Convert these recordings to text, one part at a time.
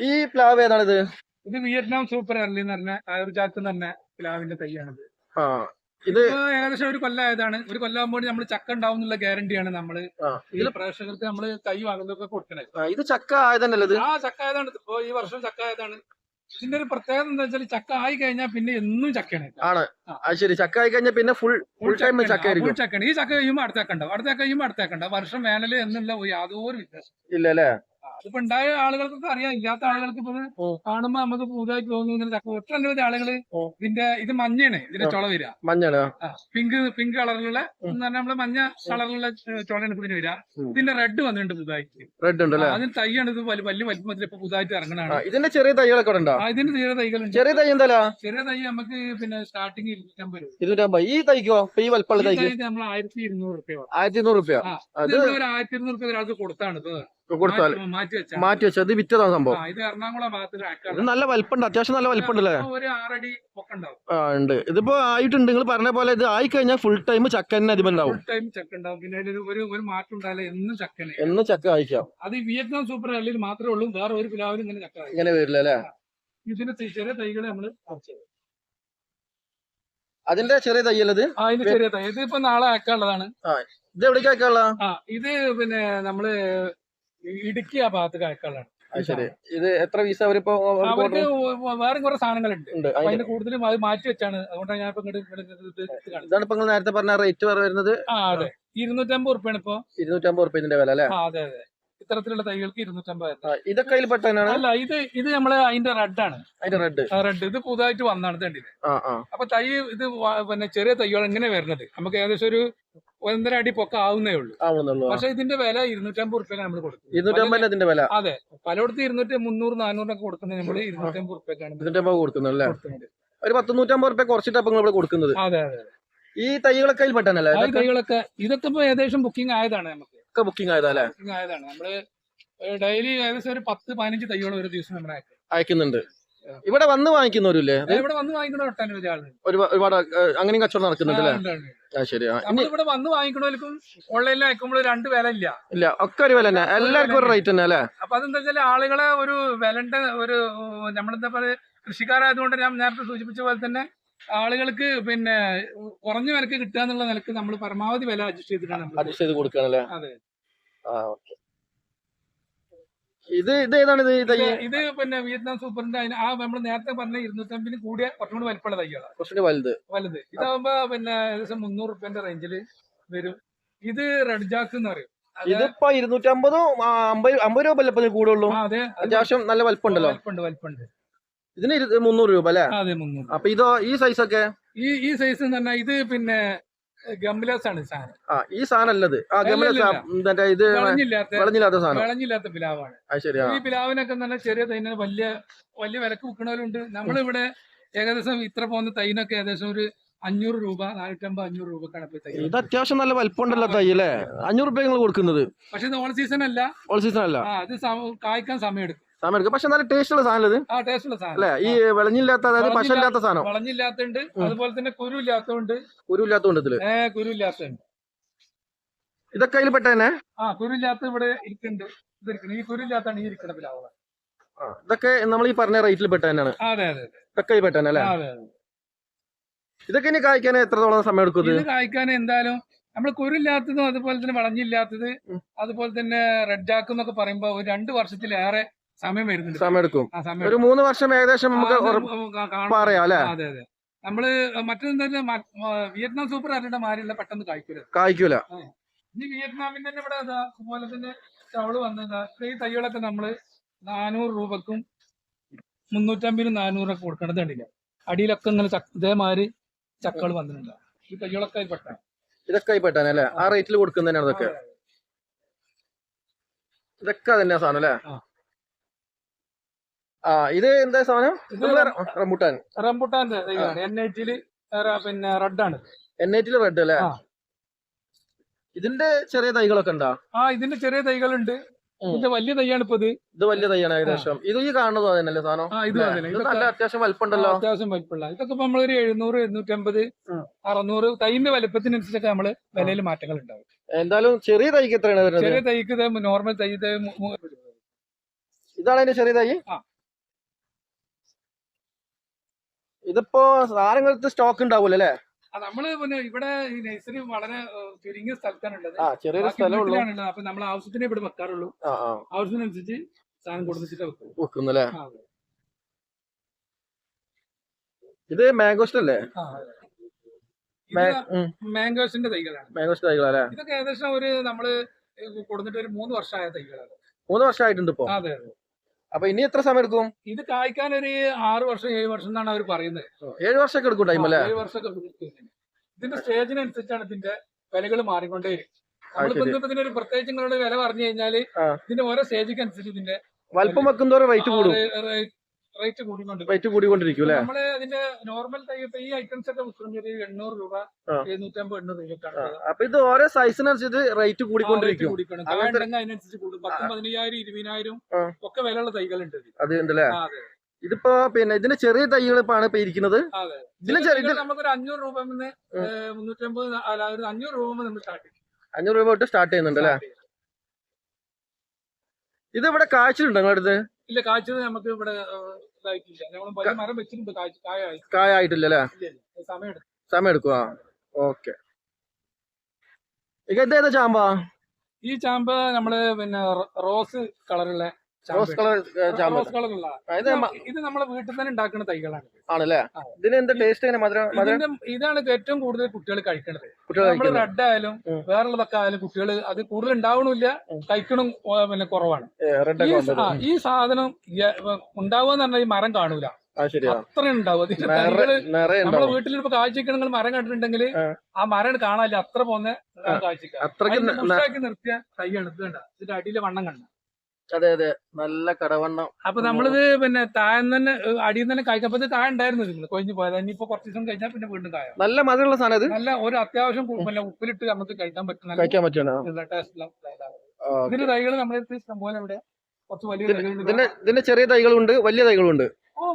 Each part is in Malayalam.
ഈ പ്ലാവ് ഏതാണിത്? ഇത് വിയറ്റ്നാം സൂപ്പർ എർലി എന്ന് പറഞ്ഞ എന്ന് പറഞ്ഞ പ്ലാവിന്റെ തൈയാണിത്. ആ ഇത് ഏകദേശം ഒരു കൊല്ലമായതാണ് ഒരു കൊല്ലാകുമ്പോൾ നമ്മൾ ചക്ക ഉണ്ടാവും എന്നുള്ള ഗ്യാരണ്ടിയാണ് നമ്മൾ. ഇതിൽ പ്രേക്ഷകർക്ക് നമ്മൾ തൈ വാങ്ങുന്നതൊക്കെ കൊടുക്കണത് ഇത് ചക്ക ആയതല്ലേ ആ ചക്ക ആയതാണ്. ഇപ്പൊ ഈ വർഷം ചക്ക ആയതാണ്. ഇതിന്റെ ഒരു പ്രത്യേകത എന്താ വെച്ചാൽ ചക്ക ആയി കഴിഞ്ഞാൽ പിന്നെ എന്നും ചക്കയാണ്. ആണ്. ശരി. ചക്ക ആയി കഴിഞ്ഞാൽ പിന്നെ ഫുൾ ഫുൾ ടൈം. ചക്ക ഫുൾ ചക്കയാണ്. ഈ ചക്ക കഴിയുമ്പോൾ അടുത്തേക്കുണ്ടാവും അടുത്തേക്ക് കഴിയുമ്പോൾ അടുത്തേക്കുണ്ടാവും വർഷം വേനൽ എന്നുള്ള യാതൊരു വ്യത്യാസം ഇല്ല. അല്ലേ അതിപ്പോ ഉണ്ടായ ആളുകൾക്കൊക്കെ അറിയാം. ഇല്ലാത്ത ആളുകൾക്ക് ഇപ്പൊ ഇത്. കാണുമ്പോ നമുക്ക് പുതുതായിട്ട് തോന്നുന്നു ചക്ക ഒട്ടനവധി ആളുകൾ. ഇതിന്റെ ഇത് മഞ്ഞയാണ്. ഇതിന്റെ. ചുള വരിക. മഞ്ഞാണ് പിങ്ക് പിങ്ക് കളറിലുള്ള ഉം. എന്ന് പറഞ്ഞാൽ നമ്മൾ മഞ്ഞ കളറിലുള്ള ചുളയാണ് ഇതിന് വരിക. ഇതിന്റെ റെഡ് വന്നിട്ടുണ്ട് പുതുതായിട്ട്. റെഡ് ഉണ്ട് അതിന് തൈയാണ് ഇത് വലിയ വലിയ വലിപ്പത്തിൽ ഇപ്പൊ പുതുതായിട്ട് ആ, ഇറങ്ങണാണ് ഇതിന്റെ ചെറിയ തൈകളൊക്കെ ഉണ്ടോ? ഇതിന്റെ ചെറിയ തൈകളുണ്ട്. ചെറിയ തൈ എന്താ ചെറിയ തൈ നമുക്ക് പിന്നെ സ്റ്റാർട്ടിങ് ഇരുന്നൂറ്റമ്പത് ഈ തൈക്കോ? ഈ വലിപ്പമുള്ള തൈക്ക്? നമ്മൾ ആയിരത്തി ഇരുന്നൂറ് ആയിരത്തി ഇരുന്നൂറ് റുപ്യ. അത് ഒരു ആയിരത്തി ഇരുന്നൂറ് ഒരാൾക്ക് കൊടുത്താണ് ഇപ്പൊ കൊടുത്താൽ മാറ്റി- വെച്ചത് ഇത് വിറ്റതാണ് സംഭവം. ഇത് എറണാകുളം ഭാഗത്ത് നല്ല വലിപ്പുണ്ട് അത്യാവശ്യം നല്ല വലിപ്പുണ്ടല്ലേ? ആ ഉണ്ട്. ഇതിപ്പോ ആയിട്ടുണ്ട് നിങ്ങൾ പറഞ്ഞ പോലെ ഇത് ആയി കഴിഞ്ഞാൽ ഫുൾ ടൈം ചക്ക തന്നെ അതിമുണ്ടാവും ഫുൾ ടൈം ചക്ക ഉണ്ടാവും. പിന്നെ അതിലൊരു ഒരു ഒരു മാറ്റം എന്നും ചക്ക അയക്കാം അത് വിയറ്റ്നാം സൂപ്പർ അല്ലെങ്കിൽ മാത്രമേ ഉള്ളൂ വേറെ ഒരു പിലാവിലും ഇങ്ങനെ ചക്ക ഇങ്ങനെ വരില്ല അല്ലേ? ഇതിന്റെ ചെറിയ തൈകളെ നമ്മൾ അതിന്റെ ചെറിയ തയ്യല്ലത് ചെറിയ തൈ. ഇത് ഇപ്പൊ നാളെ അയക്കാനുള്ളതാണ് ഇത് എവിടേക്ക് അയക്കാനുള്ള ആ ഇത് പിന്നെ നമ്മൾ ഇടുക്കി ആ ഭാഗത്ത് അത് ശരി. ഇത് എത്ര വീസ അവരിപ്പോ അവർക്ക് വേറെ കുറെ സാധനങ്ങളുണ്ട്. അതിന്റെ- കൂടുതലും അത് മാറ്റി വെച്ചാണ്. അതുകൊണ്ടാണ് ഞാൻ ഇപ്പൊ. ഇതാണ് ഇപ്പൊ നേരത്തെ പറഞ്ഞ റേറ്റ് വരുന്നത്? ആ അതെ. ഇരുന്നൂറ്റമ്പത് ഉറുപ്പാണ് ഇപ്പൊ. ഇരുന്നൂറ്റമ്പത് ഇതിന്റെ വില അല്ലേ? അതെ അതെ. ഇത്തരത്തിലുള്ള തൈകൾക്ക് ഇരുന്നൂറ്റമ്പത് ഇതൊക്കെ അതിൽ പെട്ടതാണ് അല്ല ഇത് ഇത് നമ്മൾ അതിന്റെ റെഡാണ് അതിന്റെ റെഡ് റെഡ് ഇത് പുതുതായിട്ട് വന്നാണ് ആ അപ്പൊ തൈ ഇത് പിന്നെ ചെറിയ തൈകൾ എങ്ങനെ വരുന്നത്. നമുക്ക് ഏകദേശം ഒരു ഒന്നര അടി പൊക്ക ആവുന്നേ ഉള്ളൂ. പക്ഷെ ഇതിന്റെ വില ഇരുന്നൂറ്റമ്പത് റുപ്യക്ക് നമ്മൾ കൊടുക്കും ഇതിന്റെ വില. അതെ. പലയിടത്തും ഇരുന്നൂറ്റി മുന്നൂറ് നാനൂറിനൊക്കെ കൊടുക്കുന്നത് നമ്മൾ ഇരുന്നൂറ്റമ്പത് റുപ്യക്കാണ് ഇരുന്നൂറ്റമ്പത് കൊടുക്കുന്നത് അല്ലേ? ഒരു പത്ത് നൂറ്റമ്പത് റുപ്യ കുറച്ചിട്ട് അപ്പൊ ഇവിടെ കൊടുക്കുന്നത്. അതെ അതെ ഈ തൈകളൊക്കെ പെട്ടാനല്ലേ ഇതൊക്കെ തൈകളൊക്കെ ഇതൊക്കെ ഇപ്പൊ ഏകദേശം ബുക്കിംഗ് ആയതാണ് നമുക്ക്. ഒക്കെ ബുക്കിംഗ് ആയതാ അല്ലേ ബുക്കിംഗ് ആയതാണ്. നമ്മൾ ഡെയിലി ഏകദേശം ഒരു പത്ത് പതിനഞ്ച് തൈകൾ ഒരു ദിവസം നമ്മൾ അയക്കുന്നുണ്ട്. ഇവിടെ വന്ന് വാങ്ങിക്കുന്നവരില്ലേ? ഇവിടെ വന്ന് വാങ്ങിക്കണ ഒട്ടനവധി ആളുകൾ ഒരുപാട് അങ്ങനെയും കച്ചവടം നടക്കുന്നുണ്ട് അല്ലേ? ശരി. ഇവിടെ വന്ന് വാങ്ങിക്കണവർക്കും ഓൺലൈനിൽ അയക്കുമ്പോൾ രണ്ട് വില ഇല്ല ഇല്ല ഒക്കെ ഒരു വില തന്നെ എല്ലാവർക്കും ഒരു റേറ്റ് തന്നെ അല്ലേ? അപ്പൊ അതെന്താ വെച്ചാൽ ആളുകളെ ഒരു വിലന്റെ ഒരു നമ്മളെന്താ പറയുക കൃഷിക്കാരായതുകൊണ്ട് ഞാൻ നേരത്തെ സൂചിപ്പിച്ച പോലെ തന്നെ ആളുകൾക്ക് പിന്നെ കുറഞ്ഞ വിലക്ക് കിട്ടുക എന്നുള്ള നിലയ്ക്ക് നമ്മൾ പരമാവധി വില അഡ്ജസ്റ്റ് ചെയ്തിട്ടാണ് അഡ്ജസ്റ്റ് ചെയ്ത് കൊടുക്കുകയാണല്ലേ അതെ. ആ ഓക്കെ. ഇത് ഇത് ഏതാണ് ഇത് തൈ ഇത് പിന്നെ വിയറ്റ്നാം സൂപ്പറിന്റെ അതിന് ആ നമ്മൾ നേരത്തെ പറഞ്ഞ ഇരുന്നൂറ്റമ്പതിന് കൂടിയ കുറച്ചും കൂടി വലിപ്പമുള്ള തൈകളാണ് കുറച്ചുകൂടി വലുത്. വലുത്. ഇതാവുമ്പോ പിന്നെ ഏകദേശം മുന്നൂറ് റുപ്യന്റെ റേഞ്ചിൽ വരും. ഇത് റെഡ് ജാക്ക് എന്ന് പറയും. ഇതിപ്പോ ഇരുന്നൂറ്റമ്പതും അമ്പത് അമ്പത് രൂപ ഇതിന് കൂടുള്ളൂ? അതെ. അത് അത്യാവശ്യം നല്ല വലിപ്പമുണ്ടല്ലോ. വലിപ്പമുണ്ട് വലിപ്പമുണ്ട്. ഇതിന് മുന്നൂറ് രൂപ അല്ലേ? അതെ മുന്നൂറ് അപ്പൊ ഇതോ ഈ സൈസ് ഒക്കെ? ഈ ഈ സൈസ് എന്ന് പറഞ്ഞാൽ ഇത് പിന്നെ ആണ് സാധനം. ആ ഈ സാധനം അല്ലത് ആ മറ്റേ ഇത് വിളഞ്ഞില്ലാത്ത സാധനം. വിളഞ്ഞില്ലാത്ത പിലാവാണ്. അത് ഈ പിലാവിനൊക്കെ നല്ല ചെറിയ തൈന വലിയ വലിയ വിലക്ക് വിൽക്കണവരുണ്ട്. നമ്മളിവിടെ ഏകദേശം ഇത്ര പോകുന്ന തൈനൊക്കെ ഏകദേശം ഒരു അഞ്ഞൂറ് രൂപ നാനൂറ്റമ്പത് അഞ്ഞൂറ് രൂപക്കാണ് ഇപ്പൊ തൈ. ഇത് അത്യാവശ്യം നല്ല വലിപ്പമുണ്ടല്ലോ തൈ അല്ലേ? അഞ്ഞൂറ് രൂപ നിങ്ങൾ കൊടുക്കുന്നത്. പക്ഷെ ഇത് ഓൾ സീസൺ അല്ല. ഓൾ സീസൺ അല്ല. ആ ഇത് സമ- കായ്ക്കാൻ സമയം എടുക്കും സമയം എടുക്കും. പക്ഷെ നല്ല ടേസ്റ്റ് ഉള്ള സാധനം ഇത്? ആ സാധനം. അല്ലേ? ഈ വിളഞ്ഞില്ലാത്ത അതായത് പശ ഇല്ലാത്ത സാധനം. വളഞ്ഞില്ലാത്തണ്ട് അതുപോലെ തന്നെ കുരു ഇല്ലാത്തതുണ്ട് കുരു ഇല്ലാത്തതുകൊണ്ട് ഇതിൽ. ഏ കുരു ഇല്ലാത്തതുണ്ട് ഇതൊക്കെ അതിൽ പെട്ട തന്നെ? ആ കുരു ഇല്ലാത്ത ഇവിടെ ഇരിക്കുന്നുണ്ട്. ഇത് ഇരിക്കണം ഈ കുരു ഇല്ലാത്താണ് ഈ ഇരിക്കുന്ന പിലാവ് ആ, ഇതൊക്കെ നമ്മൾ ഈ പറഞ്ഞ റേറ്റിൽ പെട്ട തന്നെയാണ്. ഇതൊക്കെ പെട്ട തന്നെ അല്ലേ? ഇതൊക്കെ ഇനി കായ്ക്കാൻ എത്രത്തോളം സമയം എടുക്കും ഇത്? കായ്ക്കാൻ എന്തായാലും നമ്മൾ കുരുല്ലാത്തതും അതുപോലെ തന്നെ വളഞ്ഞില്ലാത്തത്. അതുപോലെ തന്നെ റെഡ് ജാക്ക് എന്നൊക്കെ പറയുമ്പോ ഒരു രണ്ട് വർഷത്തിലേറെ സമയം വരുന്നുണ്ട്. സമയം എടുക്കും ആ സമയം ഒരു മൂന്ന് വർഷം ഏകദേശം നമുക്ക് ആ, ഉറപ്പ് കാണാം. പറയാം അല്ലേ? അതെ അതെ. നമ്മൾ മറ്റെന്താ വിയറ്റ്നാം സൂപ്പർ അരയുടെ മാരില്ല പെട്ടെന്ന് കായ്ക്കരുത് കായ്ക്കൂല. ഇനി വിയറ്റ്നാമിന്റെ തന്നെ ഇവിടെ അതാ അതുപോലെ തന്നെ ചവൾ വന്നതാ. ഈ തൈകളൊക്കെ നമ്മൾ നാനൂറ് രൂപക്കും മുന്നൂറ്റമ്പതിനും നാനൂറൊക്കെ കൊടുക്കണത് കണ്ടില്ല? അടിയിലൊക്കെ ഇങ്ങനെ ചക്ക ഇതേമാതിരി ചക്കകൾ വന്നിട്ടുണ്ട്. ഈ തൈകളൊക്കെ അതിൽ പെട്ട. ഇതൊക്കെ ഈ പെട്ട അല്ലേ? ആ റേറ്റിൽ കൊടുക്കുന്നതന്നെയാണ് ഇതൊക്കെ. ഇതൊക്കെ തന്നെ സാധനം അല്ലേ? ആ. ആ ഇത് എന്താ സാധനം? റംബുട്ടാൻ. റംബുട്ടാൻ റംബുട്ടാന്റെ എൻ ഐറ്റിൽ പിന്നെ റെഡാണ്. എൻ ഐറ്റിൽ റെഡ് അല്ലേ? ഇതിന്റെ ചെറിയ തൈകളൊക്കെ ഉണ്ടോ? ആ ഇതിന്റെ ചെറിയ തൈകളുണ്ട്. ഇതിന്റെ വലിയ തൈയാണ് ഇപ്പൊ ഇത്. ഇത് വലിയ തൈയാണ് ഏകദേശം. ഇത് ഈ കാണുന്നത് തന്നെയല്ലേ സാധനം? ആ ഇത്? ഇത് നല്ല അത്യാവശ്യം വലിപ്പമുണ്ടല്ലോ. അത്യാവശ്യം വലിപ്പമുള്ള. ഇതൊക്കെ ഇപ്പൊ നമ്മളൊരു എഴുന്നൂറ് എഴുന്നൂറ്റമ്പത്. അറുന്നൂറ് തൈന്റെ വലിപ്പത്തിനനുസരിച്ചൊക്കെ നമ്മൾ വിലയിൽ മാറ്റങ്ങൾ ഉണ്ടാവും എന്തായാലും ചെറിയ തൈക്ക് എത്രയാണ് ചെറിയ തൈക്ക് ഇത് നോർമൽ തൈ ഇത് ഇതാണ് അതിന്റെ ചെറിയ തൈ ആ ഇതിപ്പോ സാധനങ്ങൾക്ക് സ്റ്റോക്ക് ഉണ്ടാവൂല അല്ലേ? നമ്മൾ പിന്നെ ഇവിടെ ഈ നഴ്സറി വളരെ ചുരുങ്ങിയ സ്ഥലത്താണ് ഉള്ളത് ചെറിയൊരു അപ്പൊ നമ്മൾ ആവശ്യത്തിനെ ഇവിടെ വെക്കാറുള്ളൂ. ആവശ്യത്തിനനുസരിച്ച് സാധനം കൊടുത്തിട്ട് വെക്കും വെക്കുന്നല്ലേ. ഇത് മാംഗോസ്റ്റ് അല്ലേ? മാംഗോസിന്റെ തൈകളാണ്. മാംഗോസ്റ്റ് തൈകളല്ലേ ഇതൊക്കെ ഏകദേശം ഒരു നമ്മൾ കൊടുത്തിട്ട് ഒരു മൂന്ന് വർഷമായ തൈകളാണ്. മൂന്ന് വർഷമായിട്ടുണ്ട് ഇപ്പൊ? അതെ അതെ. അപ്പൊ ഇനി എത്ര സമയം എടുക്കും? ഇത് കായ്ക്കാൻ ഒരു ആറ് വർഷം ഏഴ് വർഷം എന്നാണ് അവർ പറയുന്നത്. ഏഴ് വർഷമൊക്കെ എടുക്കും ടൈം അല്ലേ? ഏഴ് വർഷമൊക്കെ ഇതിന്റെ സ്റ്റേജിനനുസരിച്ചാണ് ഇതിന്റെ വിലകൾ മാറിക്കൊണ്ടേ നമ്മളിപ്പോ ഒരു പ്രത്യേകിച്ച് നിങ്ങളുടെ വില പറഞ്ഞു കഴിഞ്ഞാൽ ഇതിന്റെ ഓരോ സ്റ്റേജിക്ക് അനുസരിച്ച് ഇതിന്റെ വലിപ്പം വെക്കുന്നതോറും റേറ്റ് കൂടും. റേറ്റ് കൂടിക്കൊണ്ട് റേറ്റ് കൂടിക്കൊണ്ടിരിക്കും അല്ലേ? നമ്മൾ അതിന്റെ നോർമൽ തൈ ഈ ഐറ്റംസ് ഒക്കെ ഒരു എണ്ണൂറ് രൂപ. എഴുന്നൂറ്റമ്പത് എണ്ണൂറ് രൂപ അപ്പൊ ഇത് ഓരോ സൈസിനനുസരിച്ച് റേറ്റ് കൂടിക്കൊണ്ടിരിക്കും. അതിനനുസരിച്ച് കൂടും. പത്തും പതിനയ്യായിരം ഇരുപതിനായിരം. ഒക്കെ വിലയുള്ള തൈകളുണ്ട് അത് ഉണ്ടല്ലേ ഇതിപ്പോ പിന്നെ ഇതിന്റെ ചെറിയ തൈകളിപ്പാണ് ഇപ്പൊ ഇരിക്കുന്നത്. ഇതിന് ചെറിയ നമുക്കൊരു അഞ്ഞൂറ് രൂപ മുന്നൂറ്റമ്പത് അഞ്ഞൂറ് രൂപ നമ്മൾ സ്റ്റാർട്ട് ചെയ്യും. അഞ്ഞൂറ് രൂപ തൊട്ട് സ്റ്റാർട്ട് ചെയ്യുന്നുണ്ട് അല്ലേ. ഇത് ഇവിടെ കാഴ്ചയുണ്ടോ നിങ്ങളുടെ അടുത്ത്? ഇല്ല കാഴ്ച നമുക്ക് ഇവിടെ കായ ആയിട്ടില്ല അല്ലേ. സമയം എടുക്കുക ഓക്കെ. ഇത് ഏതാ ചാമ്പ? ഈ ചാമ്പ നമ്മൾ പിന്നെ റോസ് കളറുള്ള റോസ് കളർ റോസ് ഇത് മ- ഇത് നമ്മളെ വീട്ടിൽ തന്നെ ഉണ്ടാക്കുന്ന തൈകളാണ് ആണല്ലേ? ഇതിന് എന്താ ടേസ്റ്റ് ഇങ്ങനെ മധുരം മധുരം? ഇതാണ് ഏറ്റവും കൂടുതൽ കുട്ടികൾ കഴിക്കുന്നത്. നമ്മൾ റെഡ് ആയാലും. വേറുള്ളതൊക്കെ ആയാലും കുട്ടികൾ അത് കൂടുതൽ ഉണ്ടാവണില്ല കഴിക്കണം പിന്നെ കുറവാണ്. ഈ സാധനം ഉണ്ടാവുക എന്ന് പറഞ്ഞാൽ ഈ മരം കാണൂല. ആ ശരിയാ. അത്ര ഉണ്ടാവും. നമ്മളെ വീട്ടിൽ ഇപ്പൊ കാഴ്ചക്കണെങ്കിൽ മരം കണ്ടിട്ടുണ്ടെങ്കിൽ ആ. മരം കാണാനില്ല അത്ര പോന്നെ കാഴ്ച നിർത്തിയ തൈയാണ്. ഇത് കണ്ട ഇതിന്റെ അടിയിലെ വണ്ണം കണ്ട. അതെ അതെ. നല്ല കടവണ്ണം. അപ്പൊ നമ്മളിത് പിന്നെ താഴെ തന്നെ അടിയിൽ നിന്ന് തന്നെ കായ്ക്കപ്പോ ഇത് താഴെ ഉണ്ടായിരുന്നു നിങ്ങൾ കൊഞ്ഞു പോയത്. ഇനിയിപ്പോ കുറച്ച് ദിവസം കഴിഞ്ഞാൽ പിന്നെ വീണ്ടും കായ. നല്ല മധുരമുള്ള സാധനം ഇത്? നല്ല ഒരു അത്യാവശ്യം ഉപ്പിലിട്ട് നമുക്ക് കഴിക്കാൻ പറ്റുന്ന കഴിക്കാൻ പറ്റുന്ന ഇതിന്റെ തൈകൾ നമ്മുടെ ഇഷ്ടംപോലെ ഇവിടെ കുറച്ച് വലിയ ഇതിന്റെ ചെറിയ തൈകളുണ്ട് വലിയ തൈകളുണ്ട്.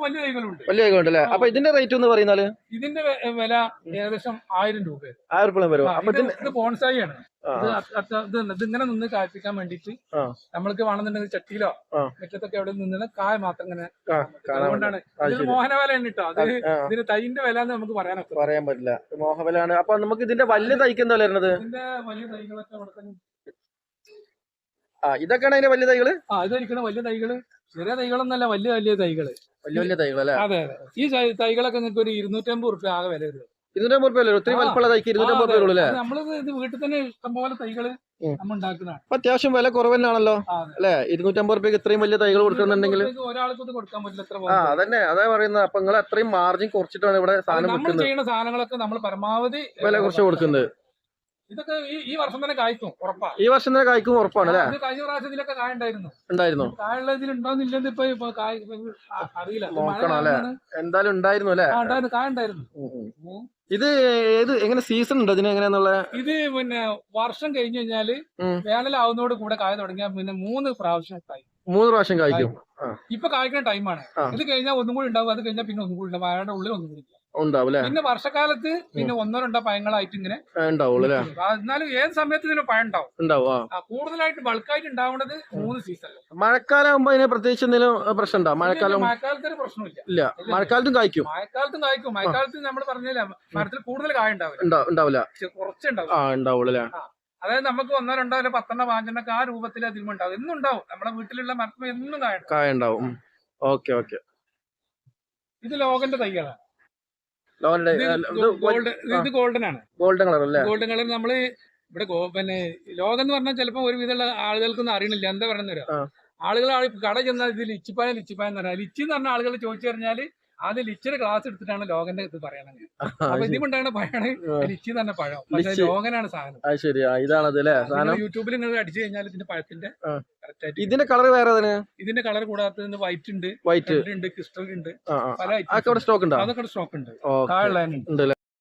വലിയ തൈകളുണ്ട് വലിയ തൈകളുണ്ട് അല്ലേ അപ്പൊ ഇതിന്റെ റേറ്റ് എന്ന് പറയുന്നത് ഇതിന്റെ വില ഏകദേശം ആയിരം രൂപ ആയിരം രൂപ വരും അപ്പൊ ഇത് ബോൺസായി ആണ് ഇതിങ്ങനെ നിന്ന് കാഴ്ചക്കാൻ വേണ്ടിട്ട്. നമ്മൾക്ക് വേണമെന്നുണ്ടെങ്കിൽ ചട്ടിയിലോ. മുറ്റത്തൊക്കെ എവിടെ നിന്ന് കായ മാത്രം ഇങ്ങനെ അതുകൊണ്ടാണ് ഇത് ഇതൊരു മോഹന വില ആണ് കേട്ടോ. അത് ഇതിന് തൈന്റെ വില എന്ന് നമുക്ക് പറയാനൊക്കെ പറയാൻ പറ്റില്ല. മോഹബലാണ് അപ്പൊ നമുക്ക് ഇതിന്റെ വലിയ തൈക്ക് എന്താ വരുന്നത്? ഇതിന്റെ വലിയ തൈകളൊക്കെ അവിടെ തന്നെ ആ ഇതൊക്കെയാണ് അതിന്റെ വലിയ തൈകൾ? ആ ഇതൊരിക്കലും വലിയ തൈകൾ. ചെറിയ തൈകളൊന്നല്ല വലിയ വലിയ തൈകൾ. വലിയ വലിയ തൈകൾ അല്ലേ? അതെ അതെ. ഈ തൈകളൊക്കെ നിങ്ങൾക്ക് ഒരു ഇരുന്നൂറ്റമ്പത് റുപ്യ ആകെ വില വരും. ഇരുന്നൂറ്റമ്പത് രൂപ അല്ലേ? ഒത്തിരി ആ. വലിപ്പമുള്ള തൈക്ക് ഇരുന്നൂറ്റമ്പത് റുപ്യ അല്ലേ നമ്മളിത് ഇത് വീട്ടിൽ തന്നെ ഇഷ്ടംപോലെ തൈകൾ ഉം. നമ്മൾ ഉണ്ടാക്കുന്നതാണ്. അപ്പൊ അത്യാവശ്യം വില കുറവ് തന്നെയാണല്ലോ ആ, അതെ. അല്ലെ? ഇരുന്നൂറ്റമ്പത് റുപ്യക്ക് ഇത്രയും വലിയ തൈകൾ കൊടുക്കുന്നുണ്ടെങ്കിൽ ഇത് ഒരാൾക്ക് കൊടുക്കാൻ പറ്റില്ല എത്ര ആ പോകും അതന്നെ. അതാ പറയുന്നത്. അപ്പൊ നിങ്ങൾ അത്രയും മാർജിൻ കുറച്ചിട്ടാണ് ഇവിടെ സാധനം നമ്മൾ വിൽക്കുന്നത്. ചെയ്യുന്ന സാധനങ്ങളൊക്കെ നമ്മൾ പരമാവധി വില കുറച്ച് കൊടുക്കുന്നത്. ഇതൊക്കെ ഈ ഈ വർഷം തന്നെ കായ്ക്കും ഉറപ്പാണ് ഈ വർഷം തന്നെ കായ്ക്കും ഉറപ്പാണ് അല്ലെ? ഇത് കഴിഞ്ഞ പ്രാവശ്യം ഇതിലൊക്കെ കായ ഉണ്ടായിരുന്നു. ഉണ്ടായിരുന്നു കായുള്ള ഇതിൽ ഉണ്ടോന്നില്ലെന്ന് ഇപ്പൊ ഇപ്പൊ കായ അറിയില്ല. നോക്കണം അല്ലേ? എന്തായാലും ഉണ്ടായിരുന്നു അല്ലേ? ഉണ്ടായിരുന്നു കായ ഉണ്ടായിരുന്നു ഇത് ഏത് എങ്ങനെ സീസൺ ഉണ്ട് ഇതിന് എങ്ങനെയാന്നുള്ള? ഇത് പിന്നെ വർഷം കഴിഞ്ഞു കഴിഞ്ഞാൽ. വേനലാവുന്നതോട് കൂടെ കായ തുടങ്ങിയാൽ പിന്നെ മൂന്ന് പ്രാവശ്യം കായ് മൂന്ന് പ്രാവശ്യം കായ്ക്കും. ഇപ്പൊ കായ്ക്കുന്ന ടൈമാണ് ഇത് കഴിഞ്ഞാൽ ഒന്നും കൂടി ഉണ്ടാവും അത് കഴിഞ്ഞാൽ പിന്നെ ഒന്നും കൂടി ഉണ്ടാവും. വാഴയുടെ ഉള്ളിൽ ഒന്നും കൂടി. ഉണ്ടാവും അല്ലെ പിന്നെ വർഷക്കാലത്ത് പിന്നെ ഒന്നോ രണ്ടോ പഴങ്ങളായിട്ട് ഇങ്ങനെ ഉണ്ടാവും അല്ലേ എന്നാലും ഏത് സമയത്ത് ഇതിന് പഴം ഉണ്ടാവും. ഉണ്ടാവും കൂടുതലായിട്ട് ബൾക്കായിട്ട് ഉണ്ടാവുന്നത് മൂന്ന് സീസണിൽ മഴക്കാലം ആകുമ്പോ അതിന് പ്രത്യേകിച്ച് എന്തെങ്കിലും പ്രശ്നം മഴക്കാലം മഴക്കാലത്ത് ഒരു പ്രശ്നമില്ല. ഇല്ല മഴക്കാലത്തും കായ്ക്കും. മഴക്കാലത്തും കായ്ക്കും. മഴക്കാലത്ത് നമ്മൾ പറഞ്ഞില്ല മരത്തിൽ കൂടുതൽ കായ ഉണ്ടാവില്ല. ഉണ്ടാവില്ല. കുറച്ച് കുറച്ചുണ്ടാവും ആ ഉണ്ടാവുള്ളൂ അല്ലേ? അതായത് നമുക്ക് ഒന്നോ രണ്ടോ അല്ലെ പത്തെണ്ണോ പാഞ്ചെണ്ണൊക്കെ ആ രൂപത്തിൽ അതിലും ഉണ്ടാവും. എന്നും ഉണ്ടാവും. നമ്മുടെ വീട്ടിലുള്ള മരത്തിൽ എന്നും കായ ഉണ്ടാവും. കായ ഉണ്ടാവും. Okay okay. ഇത് ലോകന്റെ തൈകളാണ്. ഇത് ഗോൾഡൻ ആണ്. ഗോൾഡൻ കളർ അല്ലേ? ഗോൾഡൻ കളർ നമ്മൾ ഇവിടെ പിന്നെ ലോകം എന്ന് പറഞ്ഞാൽ ചിലപ്പോ ഒരു വിധമുള്ള ആളുകൾക്കൊന്നും അറിയണില്ല. എന്താ പറയുന്നത്. ആളുകൾ കട ചെന്നാൽ ഇത് ലിച്ചിപ്പായ ലിച്ചിപ്പായ എന്ന് പറഞ്ഞാൽ ലിച്ചി എന്ന് പറഞ്ഞ ആളുകൾ ചോദിച്ചു ആദ്യം ലിച്ചിയുടെ ക്ലാസ് എടുത്തിട്ടാണ് ലോകന്റെ ഇത് പറയണത്. അപ്പൊ ഇതിമുണ്ടാണ് പഴമാണ് ലിച്ചി തന്നെ പഴം. പക്ഷെ. ലോകനാണ് സാധനം. ഇതാണത് അല്ലേ? സാധനം? യൂട്യൂബിൽ നിങ്ങൾ അടിച്ചു കഴിഞ്ഞാൽ ഇതിന്റെ പഴത്തിന്റെ ഇതിന്റെ കളർ വേറെ ഇതിന്റെ കളർ കൂടാത്തത് വൈറ്റ് ഉണ്ട് വൈറ്റ് ഉണ്ട് ക്രിസ്റ്റൽ ഉണ്ട്. പല അതൊക്കെ സ്റ്റോക്ക് ഉണ്ട്. അതൊക്കെ സ്റ്റോക്ക് ഉണ്ട്. ഓക്കെ താഴെ ഉണ്ട്